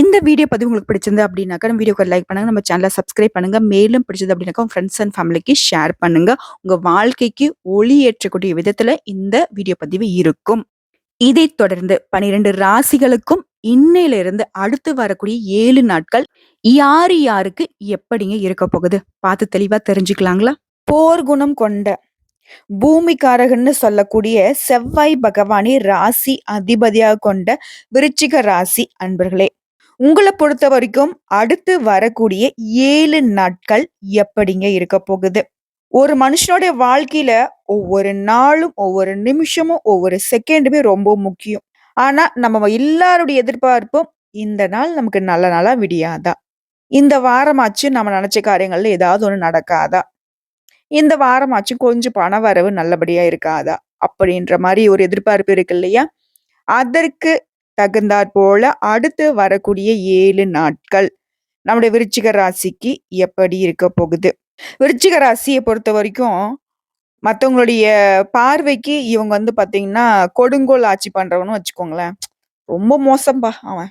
இந்த வீடியோ பதிவு உங்களுக்கு பிடிச்சிருந்து அப்படின்னாக்கா, நம்ம வீடியோக்கு லைக் பண்ணுங்க. நம்ம சேனலை சப்ஸ்கிரைப் பண்ணுங்க. மேலும் பிடிச்சது அப்படின்னாக்கா, உங்க ஃப்ரெண்ட்ஸ் அண்ட் ஃபேமிலிக்கு ஷேர் பண்ணுங்க. உங்க வாழ்க்கைக்கு ஒளி ஏற்றக்கூடிய விதத்துல இந்த வீடியோ பதிவு இருக்கும். இதை தொடர்ந்து 12 ராசிகளுக்கும் இன்னையிலிருந்து அடுத்து வரக்கூடிய ஏழு நாட்கள் யாரு யாருக்கு எப்படிங்க இருக்க போகுது? பார்த்து தெளிவா தெரிஞ்சுக்கலாங்களா? போர் குணம் கொண்ட பூமிக்காரகன்னு சொல்லக்கூடிய செவ்வாய் பகவானை ராசி அதிபதியாக கொண்ட விருச்சிக ராசி அன்பர்களே. உங்களை பொறுத்த வரைக்கும் அடுத்து வரக்கூடிய ஏழு நாட்கள் எப்படிங்க இருக்க போகுது? ஒரு மனுஷனுடைய வாழ்க்கையில ஒவ்வொரு நாளும், ஒவ்வொரு நிமிஷமும், ஒவ்வொரு செகண்டுமே ரொம்ப முக்கியம். ஆனா, நம்ம எல்லாருடைய எதிர்பார்ப்பும் இந்த நாள் நமக்கு நல்ல நாளா விடியாதா? இந்த வாரமாச்சும் நம்ம நினைச்ச காரியங்கள்ல ஏதாவது ஒண்ணு நடக்காதா? இந்த வாரமாச்சும் கொஞ்சம் பண வரவு நல்லபடியா இருக்காதா? அப்படின்ற மாதிரி ஒரு எதிர்பார்ப்பு இருக்கு இல்லையா? அதற்கு தகுந்தாற் போல அடுத்து வரக்கூடிய ஏழு நாட்கள் நம்முடைய விருச்சிக ராசிக்கு எப்படி இருக்க போகுது? விருச்சிக ராசிய பொறுத்தவரைக்கும், மத்தவங்களுடைய பார்வைக்கு இவங்க வந்து பார்த்தீங்கன்னா, கொடுங்கோல் ஆட்சி பண்ணுறவனும் வச்சுக்கோங்களேன். ரொம்ப மோசம்பா அவன்.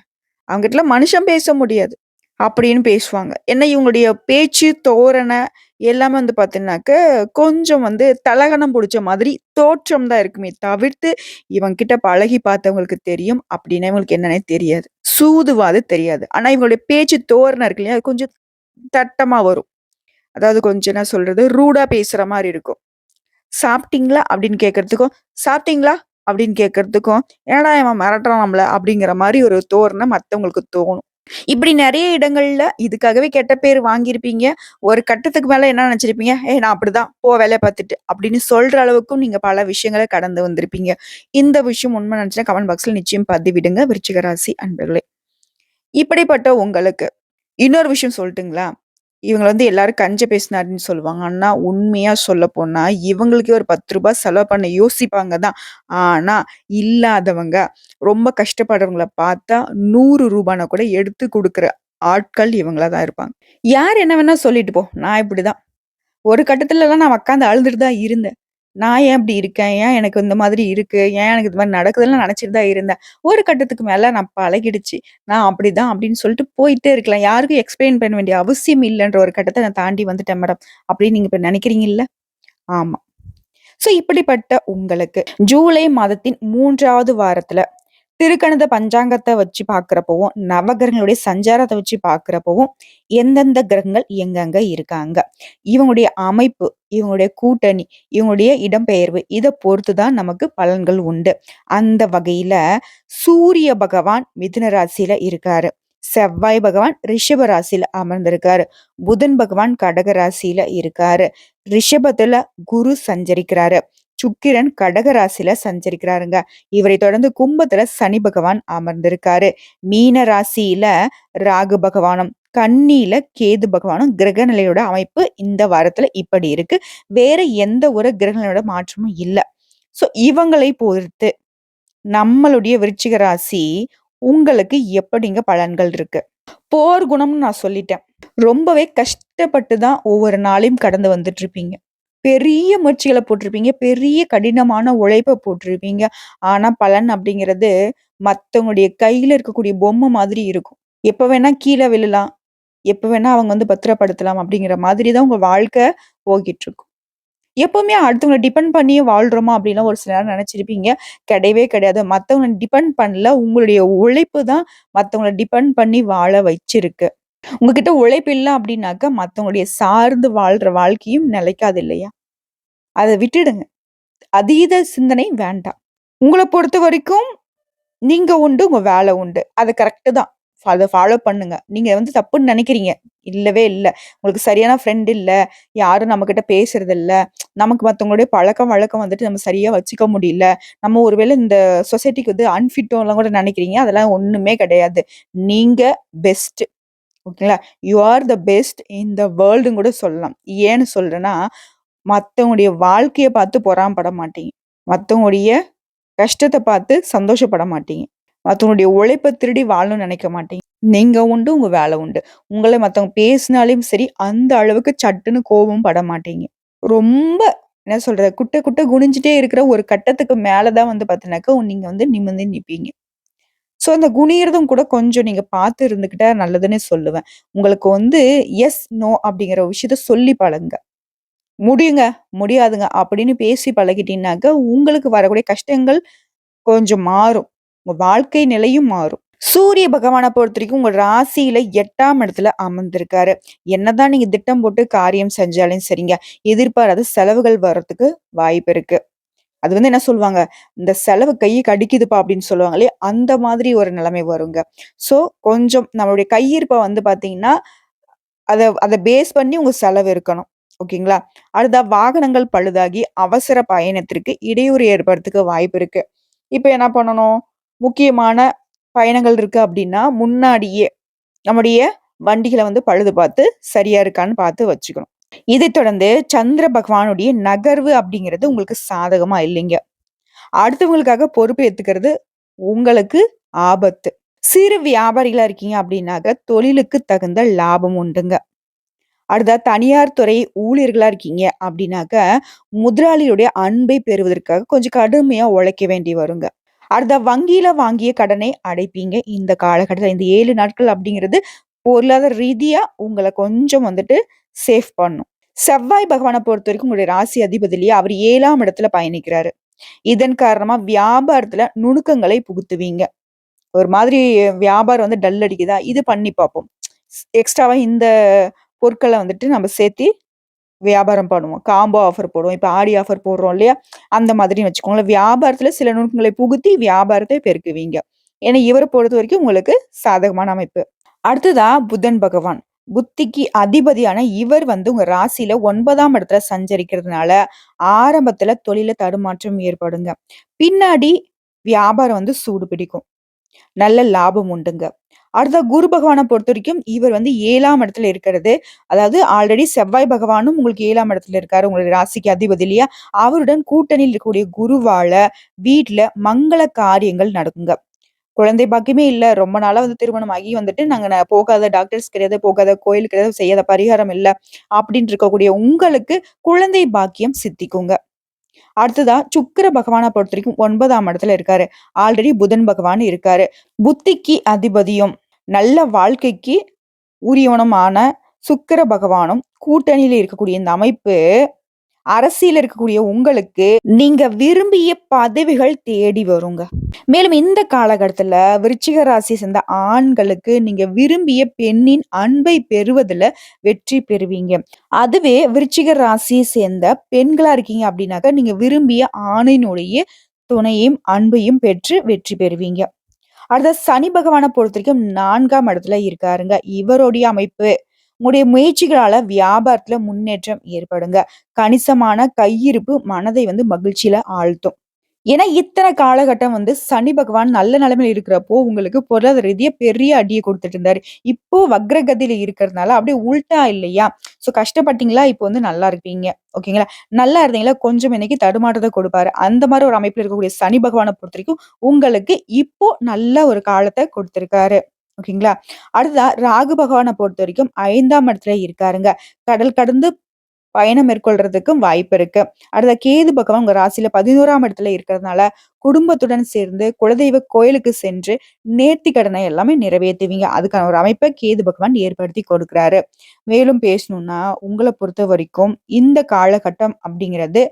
அவன்கிட்டலாம் மனுஷன் பேச முடியாது. அப்படின்னு பேசுவாங்க. ஏன்னா இவங்களுடைய பேச்சு, தோரணை எல்லாமே வந்து பார்த்தீங்கன்னாக்க, கொஞ்சம் வந்து தலகணம் புடிச்ச மாதிரி தோற்றம் தான் இருக்குமே தவிர்த்து, இவங்கிட்ட பழகி பார்த்தவங்களுக்கு தெரியும். அப்படின்னா இவங்களுக்கு என்னன்னே தெரியாது. சூதுவாது தெரியாது. ஆனால் இவங்களுடைய பேச்சு தோரணை இருக்கு இல்லையா? அது கொஞ்சம் தட்டமாக வரும். அதாவது கொஞ்சம் என்ன சொல்றது? ரூடாக பேசுகிற மாதிரி இருக்கும். "சாப்பிட்டீங்களா?" அப்படின்னு கேட்கறதுக்கும், "சாப்பிட்டீங்களா?" அப்படின்னு கேட்கறதுக்கும், ஏன்னா இவன் மிரட்டுறான் நம்மள" அப்படிங்கிற மாதிரி ஒரு தோரணை மற்றவங்களுக்கு தோணும். இப்படி நிறைய இடங்கள்ல இதுக்காகவே கெட்ட பேர் வாங்கியிருப்பீங்க. ஒரு கட்டத்துக்கு மேல என்ன நினைச்சிருப்பீங்க ஏ நான் அப்படிதான். போ வேலையை பார்த்துட்டு" அப்படின்னு சொல்ற அளவுக்கும் நீங்க பல விஷயங்களை கடந்து வந்திருப்பீங்க. இந்த விஷயம் உண்மை நெனச்சுன்னா கமெண்ட் பாக்ஸ்ல நிச்சயம் பதிவிடுங்க விருச்சிகராசி அன்பர்களே. இப்படிப்பட்ட உங்களுக்கு இன்னொரு விஷயம் சொல்லட்டுங்களா? இவங்கள வந்து எல்லாரும் கஞ்ச பேசினாருன்னு சொல்லுவாங்க. ஆனா உண்மையா சொல்லப்போனா, இவங்களுக்கே ஒரு ரூ. 10 செலவு பண்ண யோசிப்பாங்க தான். ஆனா, இல்லாதவங்க, ரொம்ப கஷ்டப்படுறவங்கள பார்த்தா ரூ. 100 கூட எடுத்து குடுக்குற ஆட்கள் இவங்களா தான் இருப்பாங்க. யார் என்ன வேணா சொல்லிட்டு போ. நான் இப்படிதான். ஒரு கட்டத்துலலாம் நான் உட்காந்து அழுதுட்டு தான் இருந்தேன். நான் ஏன் இப்படி இருக்கேன்? ஏன் எனக்கு இந்த மாதிரி இருக்கு? ஏன் எனக்கு இது மாதிரி நடக்குதுன்னு நினைச்சிட்டு தான் இருந்தேன். ஒரு கட்டத்துக்கு மேல நான் பழகிடுச்சு. நான் அப்படிதான் அப்படின்னு சொல்லிட்டு போயிட்டே இருக்கலாம். யாருக்கும் எக்ஸ்பிளைன் பண்ண வேண்டிய அவசியம் இல்லன்ற ஒரு கட்டத்த நான் தாண்டி வந்துட்டேன் மேடம். அப்படின்னு நீங்க இப்ப நினைக்கிறீங்கல்ல ஆமா. ஸோ இப்படிப்பட்ட உங்களுக்கு ஜூலை மாதத்தின் 3வது வாரத்துல திருக்கணித பஞ்சாங்கத்தை வச்சு பாக்குறப்பவும் நவகிரகங்களுடைய சஞ்சாரத்தை வச்சு பாக்குறப்பவும் எந்தெந்த கிரகங்கள் எங்கெங்க இருக்காங்க? இவங்களுடைய அமைப்பு, இவங்களுடைய கூட்டணி, இவங்களுடைய இடம்பெயர்வு இதை பொறுத்து தான் நமக்கு பலன்கள் உண்டு. அந்த வகையில சூரிய பகவான் மிதுன ராசியில இருக்காரு. செவ்வாய் பகவான் ரிஷப ராசியில அமர்ந்திருக்காரு. புதன் பகவான் கடக ராசியில இருக்காரு. ரிஷபத்துல குரு சஞ்சரிக்கிறாரு. சுக்கிரன் கடகராசில சஞ்சரிக்கிறாருங்க. இவரை தொடர்ந்து கும்பத்துல சனி பகவான் அமர்ந்திருக்காரு. மீன ராசியில ராகு பகவானும், கண்ணியில கேது பகவானும் கிரக நிலையோட அமைப்பு இந்த வாரத்துல இப்படி இருக்கு. வேற எந்த ஒரு கிரக நிலையோட மாற்றமும் இல்லை ஸோ இவங்களை பொறுத்து நம்மளுடைய விருச்சிக ராசி உங்களுக்கு எப்படிங்க பலன்கள் இருக்கு? போர் குணம்னு நான் சொல்லிட்டேன். ரொம்பவே கஷ்டப்பட்டு தான் ஒவ்வொரு நாளையும் கடந்து வந்துட்டு இருப்பீங்க. பெரிய முயற்சிகள போட்டிருப்பீங்க. பெரிய கடினமான உழைப்ப போட்டிருப்பீங்க. ஆனா பலன் அப்படிங்கிறது மத்தவங்களுடைய கையில இருக்கக்கூடிய பொம்மை மாதிரி இருக்கும். எப்ப வேணா கீழ விழலாம். எப்ப வேணா அவங்க வந்து பத்திரப்படுத்தலாம் அப்படிங்கிற மாதிரி தான் உங்க வாழ்க்கை போகிட்டுருக்கும். எப்பவுமே அடுத்தவங்கள டிபெண்ட் பண்ணியே வாழ்றோமா அப்படின்லாம் ஒரு சில நேரம் நெனச்சிருப்பீங்க. கிடையவே கிடையாது. மத்தவங்கள டிபெண்ட் பண்ணல. உங்களுடைய உழைப்பு தான் மத்தவங்கள டிபெண்ட் பண்ணி வாழ வச்சிருக்கு. உங்ககிட்ட உழைப்பு இல்லை அப்படின்னாக்க மற்றவங்களுடைய சார்ந்து வாழ்ற வாழ்க்கையும் நிலைக்காது இல்லையா? அதை விட்டுடுங்க. அதீத சிந்தனை வேண்டாம். உங்களை பொறுத்த வரைக்கும் நீங்க உண்டு, உங்க வேலை உண்டு. அது கரெக்ட்டு தான். அதை ஃபாலோ பண்ணுங்க. நீங்க வந்து தப்புன்னு நினைக்கிறீங்க இல்லவே இல்லை உங்களுக்கு சரியான ஃப்ரெண்ட் இல்லை யாரும் நம்மக்கிட்ட பேசுறது இல்லை நமக்கு மற்றவங்களுடைய பழக்கம் வழக்கம் வந்துட்டு நம்ம சரியா வச்சுக்க முடியல. நம்ம ஒரு வேளை இந்த சொசைட்டிக்கு வந்து அன்ஃபிட்டோலாம் கூட நினைக்கிறீங்க அதெல்லாம் ஒண்ணுமே கிடையாது. நீங்க பெஸ்ட். ஓகேங்களா? You are the best in the வேர்ல்டுன்னு கூட சொல்லலாம். ஏன்னு சொல்றேன்னா, மற்றவங்களுடைய வாழ்க்கையை பார்த்து பொறாமப்பட மாட்டீங்க. மற்றவங்களுடைய கஷ்டத்தை பார்த்து சந்தோஷப்பட மாட்டீங்க. மற்றவங்களுடைய உழைப்ப திருடி வாழணும்னு நினைக்க மாட்டீங்க. நீங்க உண்டு, உங்க வேலை உண்டு. உங்களை மற்றவங்க பேசினாலையும் சரி, அந்த அளவுக்கு சட்டுன்னு கோபம் பட மாட்டீங்க. ரொம்ப என்ன சொல்றது? குட்டை குட்டை குனிஞ்சுட்டே இருக்கிற ஒரு கட்டத்துக்கு மேலே தான் வந்து பார்த்தீங்கன்னாக்கா, நீங்க வந்து நிமிர்ந்து நிப்பீங்க. ஸோ அந்த குனியறதும் கூட கொஞ்சம் நீங்கள் பார்த்து இருந்துக்கிட்டா நல்லதுன்னு சொல்லுவேன். உங்களுக்கு வந்து எஸ், நோ அப்படிங்கிற விஷயத்த சொல்லி பழகுங்க. முடியுங்க, முடியாதுங்க அப்படின்னு பேசி பழகிட்டீங்கனாக்க, உங்களுக்கு வரக்கூடிய கஷ்டங்கள் கொஞ்சம் மாறும். உங்கள் வாழ்க்கை நிலையும் மாறும். சூரிய பகவானை பொறுத்த வரைக்கும் உங்க ராசியில எட்டாம் இடத்துல அமர்ந்திருக்காரு. என்னதான் நீங்க திட்டம் போட்டு காரியம் செஞ்சாலும் சரிங்க, எதிர்பாராத செலவுகள் வர்றதுக்கு வாய்ப்பு இருக்கு. அது வந்து என்ன சொல்லுவாங்க, "இந்த செலவு கை கடிக்குதுப்பா" அப்படின்னு சொல்லுவாங்களே அந்த மாதிரி ஒரு நிலைமை வருங்க. ஸோ கொஞ்சம் நம்மளுடைய கையிருப்பை வந்து பார்த்தீங்கன்னா, அதை அதை பேஸ் பண்ணி உங்க செலவு இருக்கணும். ஓகேங்களா? அடுத்தா வாகனங்கள் பழுதாகி அவசர பயணத்திற்கு இடையூறு ஏற்படுறதுக்கு வாய்ப்பு இருக்கு. இப்போ என்ன பண்ணணும்? முக்கியமான பயணங்கள் இருக்கு அப்படின்னா, முன்னாடியே நம்முடைய வண்டிகளை வந்து பழுது பார்த்து சரியா இருக்கான்னு பார்த்து வச்சுக்கணும். இதைத் தொடர்ந்து சந்திர பகவானுடைய நகர்வு அப்படிங்கிறது உங்களுக்கு சாதகமா இல்லைங்க. அடுத்தவங்களுக்காக பொறுப்பு ஏத்துக்கிறது உங்களுக்கு ஆபத்து. சிறு வியாபாரிகளா இருக்கீங்க அப்படின்னாக்க, தொழிலுக்கு தகுந்த லாபம் உண்டுங்க. அடுத்தா தனியார் துறை ஊழியர்களா இருக்கீங்க அப்படின்னாக்க, முதலாளியுடைய அன்பை பெறுவதற்காக கொஞ்சம் கடுமையா உழைக்க வேண்டி வருங்க. அடுத்த வங்கியில வாங்கிய கடனை அடைப்பீங்க இந்த காலகட்டத்தில் இந்த ஏழு நாட்கள் அப்படிங்கிறது பொருளாதார ரீதியா உங்களை கொஞ்சம் வந்துட்டு சேஃப் பண்ணும். செவ்வாய் பகவானை பொறுத்த வரைக்கும் உங்களுடைய ராசி அதிபதிலேயே அவர் ஏழாம் இடத்துல பயணிக்கிறாரு. இதன் காரணமா வியாபாரத்துல நுணுக்கங்களை புகுத்துவீங்க. ஒரு மாதிரி வியாபாரம் வந்து டல் அடிக்குதா? இது பண்ணி பார்ப்போம். எக்ஸ்ட்ராவா இந்த பொருட்களை வந்துட்டு நம்ம சேர்த்து வியாபாரம் பண்ணுவோம். காம்போ ஆஃபர் போடுவோம். இப்போ ஆடி ஆஃபர் போடுறோம் இல்லையா? அந்த மாதிரின்னு வச்சுக்கோங்களேன். வியாபாரத்துல சில நுணுக்கங்களை புகுத்தி வியாபாரத்தை பெருக்குவீங்க. ஏன்னா பொறுத்த வரைக்கும் உங்களுக்கு சாதகமான அமைப்பு. அடுத்ததா புதன் பகவான். புத்திக்கு அதிபதியான இவர் வந்து உங்க ராசியில ஒன்பதாம் இடத்துல சஞ்சரிக்கிறதுனால, ஆரம்பத்துல தொழில தடுமாற்றம் ஏற்படுங்க. பின்னாடி வியாபாரம் வந்து சூடு பிடிக்கும். நல்ல லாபம் உண்டுங்க. அடுத்த குரு பொறுத்த வரைக்கும் இவர் வந்து ஏழாம் இடத்துல இருக்கிறது. அதாவது ஆல்ரெடி செவ்வாய் பகவானும் உங்களுக்கு ஏழாம் இடத்துல இருக்காரு. உங்களுடைய ராசிக்கு அதிபதி இல்லையா? அவருடன் கூட்டணியில் இருக்கக்கூடிய குருவால வீட்டுல மங்கள காரியங்கள் நடக்குங்க. குழந்தை பாக்கியமே இல்ல. ரொம்ப நாளா வந்து திருமணம் ஆகி வந்துட்டு நாங்க போகாத டாக்டர்ஸ் கிடையாது, போகாத கோயில் கிடையாது, செய்யாத பரிகாரம் இல்ல அப்படின்னு இருக்கக்கூடிய உங்களுக்கு குழந்தை பாக்கியம் சித்திக்குங்க. அடுத்ததா சுக்கிர பகவான பொறுத்தவரைக்கும் 9ஆம் இடத்துல இருக்காரு. ஆல்ரெடி புதன் பகவான் இருக்காரு. புத்திக்கு அதிபதியும், நல்ல வாழ்க்கைக்கு உரியவனுமான சுக்கிர பகவானும் கூட்டணியில இருக்கக்கூடிய இந்த அமைப்பு, அரசியல் இருக்கக்கூடிய உங்களுக்கு நீங்க விரும்பிய பதவிகள் தேடி வருங்க. மேலும் இந்த காலகட்டத்துல விருச்சிக ராசியை சேர்ந்த ஆண்களுக்கு நீங்க விரும்பிய பெண்ணின் அன்பை பெறுவதுல வெற்றி பெறுவீங்க. அதுவே விருச்சிக ராசியை சேர்ந்த பெண்களா இருக்கீங்க அப்படின்னாக்க, நீங்க விரும்பிய ஆணினுடைய துணையும், அன்பையும் பெற்று வெற்றி பெறுவீங்க. அடுத்த சனி பகவானை பொறுத்த வரைக்கும் நான்காம் இடத்துல இருக்காருங்க. இவருடைய அமைப்பு உங்களுடைய முயற்சிகளால வியாபாரத்துல முன்னேற்றம் ஏற்படுங்க. கணிசமான கையிருப்பு மனதை வந்து மகிழ்ச்சியில ஆழ்த்தும். ஏன்னா இத்தனை காலகட்டம் வந்து சனி பகவான் நல்ல நிலைமையில இருக்கிறப்போ, உங்களுக்கு பொருளாதார ரீதியா பெரிய அடியை கொடுத்துட்டு இருந்தாரு. இப்போ வக்ரகதியில இருக்கிறதுனால அப்படியே உள்டா இல்லையா? ஸோ கஷ்டப்பட்டீங்களா? இப்போ வந்து நல்லா இருப்பீங்க. ஓகேங்களா? நல்லா இருந்தீங்களா? கொஞ்சம் இன்னைக்கு தடுமாற்றத்தை கொடுப்பாரு. அந்த மாதிரி ஒரு அமைப்புல இருக்கக்கூடிய சனி பகவானை பொறுத்த வரைக்கும் உங்களுக்கு இப்போ நல்ல ஒரு காலத்தை கொடுத்திருக்காரு ஓகேங்களா? அடுத்ததா ராகு பகவானை பொறுத்த வரைக்கும் ஐந்தாம் இடத்துல இருக்காருங்க. கடல் கடந்து பயணம் மேற்கொள்றதுக்கும் வாய்ப்பு இருக்கு. அடுத்த கேது பகவான் உங்க ராசியில 11ஆம் இடத்துல இருக்கிறதுனால, குடும்பத்துடன் சேர்ந்து குலதெய்வ கோயிலுக்கு சென்று நேர்த்தி கடனை எல்லாமே நிறைவேற்றுவீங்க அதுக்கான ஒரு அமைப்பை கேது பகவான் ஏற்படுத்தி கொடுக்குறாரு. மேலும் பேசணும்னா, பொறுத்த வரைக்கும் இந்த காலகட்டம் அப்படிங்கிறது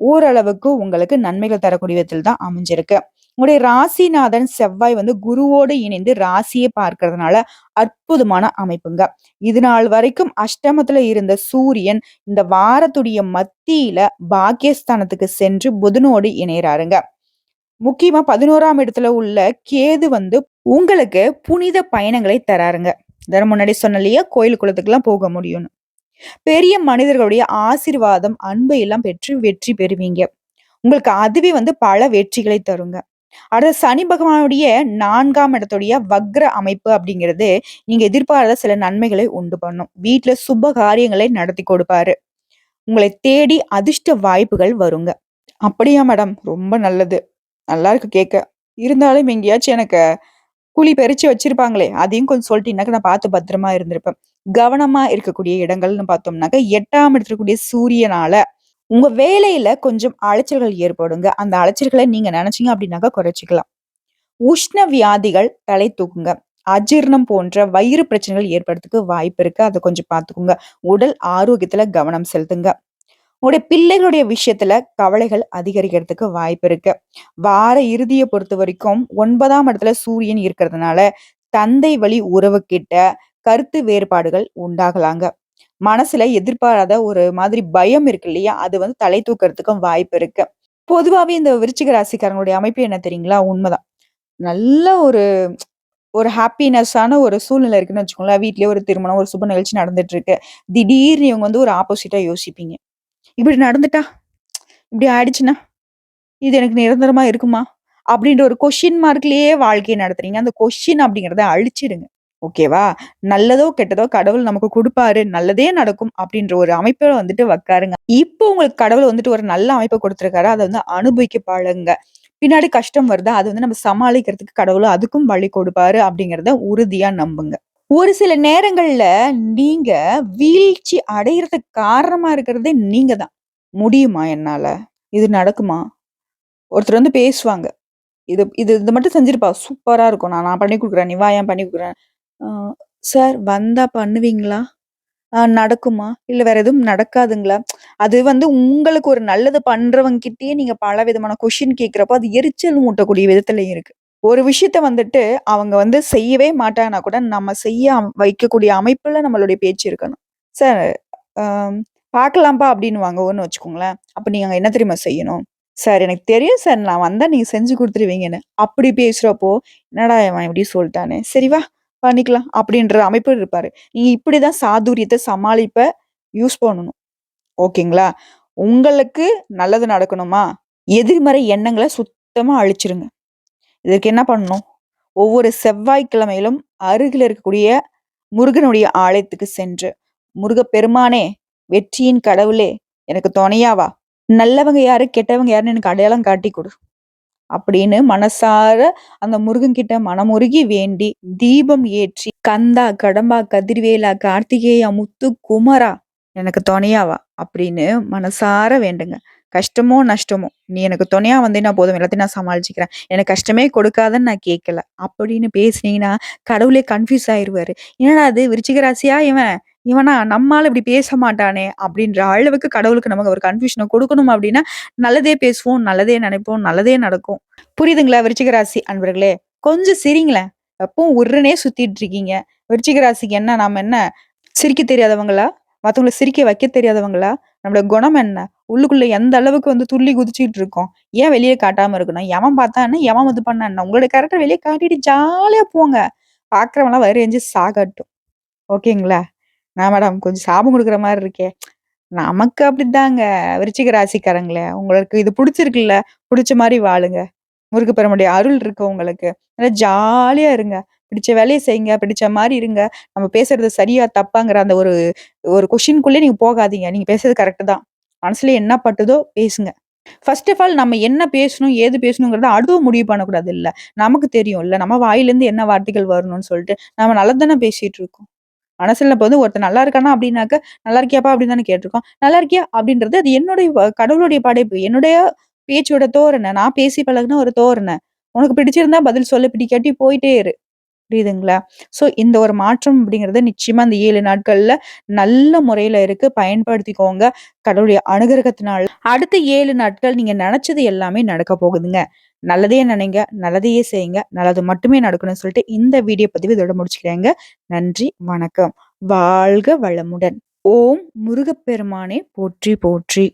ஓரளவுக்கு உங்களுக்கு நன்மைகள் தரக்கூடிய விதத்தில் தான் அமைஞ்சிருக்கு. உங்களுடைய ராசிநாதன் செவ்வாய் வந்து குருவோடு இணைந்து ராசியை பார்க்கறதுனால அற்புதமான அமைப்புங்க. இதுநாள் வரைக்கும் அஷ்டமத்துல இருந்த சூரியன் இந்த வாரத்துடைய மத்தியில பாக்கியஸ்தானத்துக்கு சென்று புதனோடு இணையறாருங்க. முக்கியமா 11ஆம் இடத்துல உள்ள கேது வந்து உங்களுக்கு புனித பயணங்களை தராருங்க. இத முன்னாடி சொன்ன இல்லையா? கோயில் குளத்துக்குலாம் போக முடியும்னு. பெரிய மனிதர்களுடைய ஆசிர்வாதம் அன்பை எல்லாம் பெற்று வெற்றி பெறுவீங்க. உங்களுக்கு அதுவே வந்து பல வெற்றிகளை தருங்க. அடுத்து சனி பகவானுடைய நான்காம் இடத்துடைய வக்ர அமைப்பு அப்படிங்கிறது, நீங்க எதிர்பாராத சில நன்மைகளை உண்டு பண்ணும். வீட்டுல சுப காரியங்களை நடத்தி கொடுப்பாரு. உங்களை தேடி அதிர்ஷ்ட வாய்ப்புகள் வருங்க. அப்படியா மேடம்? ரொம்ப நல்லது. நல்லா இருக்கு கேட்க. இருந்தாலும் எங்கேயாச்சும் எனக்கு குழி பறிச்சு வச்சிருப்பாங்களே, அதையும் கொஞ்சம் சொல்ட்டீங்கன்னாக்க நான் பார்த்து பத்திரமா இருந்திருப்பேன். கவனமா இருக்கக்கூடிய இடங்கள்னு பார்த்தோம்னாக்க, 8ஆம் இடத்துல இருக்கக்கூடிய சூரியனால உங்க வேலையில கொஞ்சம் அலைச்சல்கள் ஏற்படுங்க. அந்த அலைச்சல்களை நீங்க நினைச்சீங்க அப்படின்னாக்க குறைச்சிக்கலாம் உஷ்ண வியாதிகள் தலை தூக்குங்க. அஜீரணம் போன்ற வயிறு பிரச்சனைகள் ஏற்படுறதுக்கு வாய்ப்பு இருக்கு. அதை கொஞ்சம் பார்த்துக்குங்க உடல் ஆரோக்கியத்துல கவனம் செலுத்துங்க. உங்களுடைய பிள்ளைகளுடைய விஷயத்துல கவலைகள் அதிகரிக்கிறதுக்கு வாய்ப்பு இருக்கு. வார இறுதியை பொறுத்த வரைக்கும் ஒன்பதாம் இடத்துல சூரியன் இருக்கிறதுனால, தந்தை வழி உறவுகிட்ட கருத்து வேறுபாடுகள் உண்டாகலாங்க. மனசுல எதிர்பாராத ஒரு மாதிரி பயம் இருக்கு இல்லையா? அது வந்து தலை தூக்கறதுக்கும் வாய்ப்பு இருக்கு. பொதுவாகவே இந்த விருச்சிக ராசிக்காரங்களுடைய அமைப்பு என்ன தெரியுங்களா? உண்மைதான் நல்ல ஒரு ஒரு ஹாப்பினஸ்ஸான ஒரு சூழ்நிலை இருக்குன்னு வச்சுக்கோங்களேன். வீட்லயே ஒரு திருமணம், ஒரு சுப நிகழ்ச்சி நடந்துட்டு இருக்கு. திடீர்னு இவங்க வந்து ஒரு ஆப்போசிட்டா யோசிப்பீங்க. இப்படி நடந்துட்டா? இப்படி ஆயிடுச்சுன்னா? இது எனக்கு நிரந்தரமா இருக்குமா? அப்படின்ற ஒரு கொஷின் மார்க்லயே வாழ்க்கையை நடத்துறீங்க. அந்த கொஷின் அப்படிங்கிறத அழிச்சிடுங்க. ஓகேவா? நல்லதோ, கெட்டதோ கடவுள் நமக்கு கொடுப்பாரு நல்லதே நடக்கும் அப்படின்ற ஒரு அமைப்பை வந்துட்டு வைக்காருங்க இப்போ உங்களுக்கு கடவுள் வந்துட்டு ஒரு நல்ல அமைப்பை கொடுத்துருக்காரு அதை வந்து அனுபவிக்க பழகுங்க. பின்னாடி கஷ்டம் வருதா, அது வந்து நம்ம சமாளிக்கிறதுக்கு கடவுள் அதுக்கும் வழி கொடுப்பாரு அப்படிங்கிறத உறுதியா நம்புங்க. ஒரு சில நேரங்கள்ல நீங்க வீழ்ச்சி அடையிறதுக்கு காரணமா இருக்கிறதே நீங்க தான். முடியுமா என்னால? இது நடக்குமா? ஒருத்தர் வந்து பேசுவாங்க. இது இது இது மட்டும் செஞ்சிருப்பா. சூப்பரா இருக்கும். நான் நான் பண்ணி குடுக்குறேன். நீ பண்ணி குடுக்குறேன். ஆ சார் வந்தா பண்ணுவீங்களா? ஆ நடக்குமா? இல்ல வேற எதுவும் நடக்காதுங்களா? அது வந்து உங்களுக்கு ஒரு நல்லது பண்றவங்க கிட்டேயே நீங்க பல விதமான கொஸ்டின் கேட்கிறப்போ, அது எரிச்சல் மூட்டக்கூடிய விதத்துல இருக்கு. ஒரு விஷயத்த வந்துட்டு அவங்க வந்து செய்யவே மாட்டாங்கன்னா கூட, நம்ம செய்ய வைக்கக்கூடிய அமைப்புல நம்மளுடைய பேச்சு இருக்கணும். சார் அ பார்க்கலாம்ப்பா அப்படின்னுவாங்கன்னு வச்சுக்கோங்களேன். அப்ப நீங்க அங்க என்ன தெரியுமா செய்யணும்? சார் எனக்கு தெரியும் சார். நான் வந்தா நீங்க செஞ்சு குடுத்துருவீங்கன்னு. அப்படி பேசுறப்போ, என்னடா இவன் இப்படி சொல்ட்டானே! சரி வா பண்ணிக்கலாம் அப்படின்ற அமைப்பு இருப்பாரு. நீங்க இப்படிதான் சாதுரியத்தை சமாளிப்ப யூஸ் பண்ணணும். ஓகேங்களா? உங்களுக்கு நல்லது நடக்கணுமா? எதிர்மறை எண்ணங்களை சுத்தமா அழிச்சிருங்க. இதற்கு என்ன பண்ணணும்? ஒவ்வொரு செவ்வாய்க்கிழமையிலும் அருகில் இருக்கக்கூடிய முருகனுடைய ஆலயத்துக்கு சென்று, "முருகப்பெருமானே! வெற்றியின் கடவுளே! எனக்கு துணையாவா நல்லவங்க யாரு? கெட்டவங்க யாருன்னு எனக்கு அடையாளம் காட்டிக் கொடு அப்படின்னு மனசார அந்த முருகன்கிட்ட மனமுருகி வேண்டி, தீபம் ஏற்றி, "கந்தா, கடம்பா, கதிர்வேலா, கார்த்திகேயா, முத்து, குமரா! எனக்கு துணையாவா அப்படின்னு மனசார வேண்டுங்க. கஷ்டமோ, நஷ்டமோ, "நீ எனக்கு துணையா வந்தீங்கன்னா போதும். எல்லாத்தையும் நான் சமாளிச்சுக்கிறேன். எனக்கு கஷ்டமே கொடுக்காதன்னு நான் கேட்கல." அப்படின்னு பேசுனீங்கன்னா, கடவுளே கன்ஃப்யூஸ் ஆயிருவாரு. "என்னடா இது விருச்சிக ராசியா இவன்? இவனா? நம்ம இப்படி பேச மாட்டானே!" அப்படின்ற அளவுக்கு கடவுளுக்கு நமக்கு ஒரு கன்ஃபியூஷனை கொடுக்கணும் அப்படின்னா, நல்லதே பேசுவோம், நல்லதே நினைப்போம், நல்லதே நடக்கும். புரியுதுங்களா விருச்சிகராசி அன்பர்களே? கொஞ்சம் சிரிங்களேன். எப்பவும் உருனே சுத்திட்டு இருக்கீங்க. விருச்சிகராசிக்கு என்ன நாம என்ன சிரிக்க தெரியாதவங்களா? மற்றவங்களை சிரிக்க வைக்க தெரியாதவங்களா? நம்மளோட குணம் என்ன? உள்ளுக்குள்ள எந்த அளவுக்கு வந்து துள்ளி குதிச்சுட்டு இருக்கோம்? ஏன் வெளியே காட்டாம இருக்கணும்? எவன் பார்த்தா என்ன? எவன் இது பண்ண என்ன? உங்களோட கரெக்டாக வெளியே காட்டிட்டு ஜாலியா போங்க. பாக்குறவங்களாம் வயிறு எஞ்சி சாகட்டும். ஓகேங்களா? நான் மேடம் கொஞ்சம் சாபம் கொடுக்குற மாதிரி இருக்கே. நமக்கு அப்படித்தாங்க விருச்சிக ராசிக்காரங்களே. உங்களுக்கு இது பிடிச்சிருக்குல்ல பிடிச்ச மாதிரி வாழுங்க. முருகப்பெருமானுடைய அருள் இருக்கு உங்களுக்கு. நல்லா ஜாலியா இருங்க. பிடிச்ச வேலையை செய்யுங்க. பிடிச்ச மாதிரி இருங்க. நம்ம பேசுறது சரியா, தப்பாங்கிற அந்த ஒரு ஒரு கொஷின்குள்ளே நீங்க போகாதீங்க. நீங்க பேசுறது கரெக்ட் தான். மனசுல என்ன பட்டுதோ பேசுங்க. ஃபர்ஸ்ட் ஆஃப் ஆல் நம்ம என்ன பேசணும், ஏது பேசணுங்கிறத அதுவும் முடிவு பண்ணக்கூடாதுல்ல. நமக்கு தெரியும் இல்லை நம்ம வாயிலேருந்து என்ன வார்த்தைகள் வரணும்னு சொல்லிட்டு, நம்ம நல்லதானே பேசிட்டு இருக்கோம். மனசுல இப்ப வந்து ஒருத்தர் நல்லா இருக்கானா அப்படின்னாக்க, "நல்லா இருக்கியாப்பா?" அப்படின்னு தானே கேட்டிருக்கோம் "நல்லா இருக்கியா?" அப்படின்றது அது என்னுடைய கடவுளுடைய படைப்பு. என்னுடைய பேச்சோட தோரணை. நான் பேசி பழகுன ஒரு தோரணை. உனக்கு பிடிச்சிருந்தா பதில் சொல்லு, பிடிக்காட்டி போயிட்டே இரு. புரியுதுங்களா? ஸோ இந்த ஒரு மாற்றம் அப்படிங்கிறது நிச்சயமா அந்த 7 நாட்கள்ல நல்ல முறையில இருக்கு. பயன்படுத்திக்கோங்க. கடவுளுடைய அனுகிரகத்தினால அடுத்த 7 நாட்கள் நீங்க நெனச்சது எல்லாமே நடக்க போகுதுங்க. நல்லதே நினைங்க, நல்லதையே செய்யுங்க. நல்லது மட்டுமே நடக்கணும்னு சொல்லிட்டு இந்த வீடியோ பதிவு இதோட முடிச்சுக்கிறேங்க. நன்றி, வணக்கம். வாழ்க வளமுடன். ஓம் முருகப்பெருமானே போற்றி போற்றி.